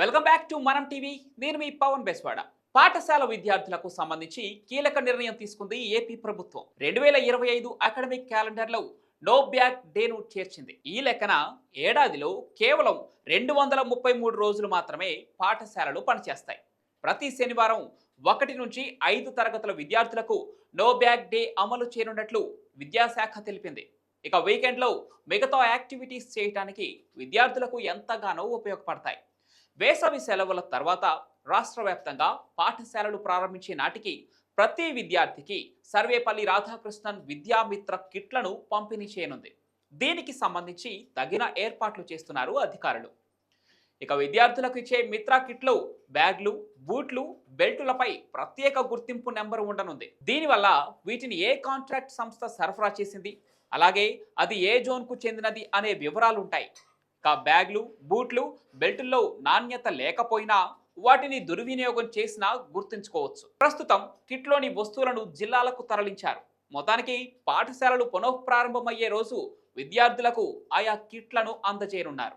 Welcome back to Manam TV. నేను మీ పవన్ బెస్వాడ. పాఠశాల విద్యార్థులకు సంబంధించి కీలక నిర్ణయం తీసుకుంది ఏపీ ప్రభుత్వం. రెండు వేల ఇరవై ఐదు అకాడమిక్ క్యాలెండర్లో నో బ్యాక్ డేను చేర్చింది. ఈ లెక్కన ఏడాదిలో కేవలం రెండు వందల ముప్పై మూడు రోజులు మాత్రమే పాఠశాలలు పనిచేస్తాయి. ప్రతి శనివారం ఒకటి నుంచి ఐదు తరగతుల విద్యార్థులకు నో బ్యాక్ డే అమలు చేయనున్నట్లు విద్యాశాఖ తెలిపింది. ఇక వీకెండ్లో మిగతా యాక్టివిటీస్ చేయడానికి విద్యార్థులకు ఎంతగానో ఉపయోగపడతాయి. వేసవి సెలవుల తర్వాత రాష్ట్ర వ్యాప్తంగా పాఠశాలలు ప్రారంభించే నాటికి ప్రతి విద్యార్థికి సర్వేపల్లి రాధాకృష్ణన్ విద్యామిత్ర కిట్లను పంపిణీ చేయనుంది. దీనికి సంబంధించి తగిన ఏర్పాట్లు చేస్తున్నారు అధికారులు. ఇక విద్యార్థులకు ఇచ్చే మిత్ర కిట్లు బ్యాగ్లు బూట్లు బెల్టులపై ప్రత్యేక గుర్తింపు నెంబర్ ఉండనుంది. దీనివల్ల వీటిని ఏ కాంట్రాక్ట్ సంస్థ సరఫరా చేసింది? అలాగే అది ఏ జోన్కు చెందినది? అనే వివరాలు కా బ్యాగ్లు బూట్లు బెల్టుల్లో నాణ్యత లేకపోయినా వాటిని దుర్వినియోగం చేసినా గుర్తుంచుకోవచ్చు. ప్రస్తుతం కిట్లోని వస్తువులను జిల్లాలకు తరలించారు. మొత్తానికి పాఠశాలలు పునఃప్రారంభమయ్యే రోజు విద్యార్థులకు ఆయా కిట్లను అందజేయనున్నారు.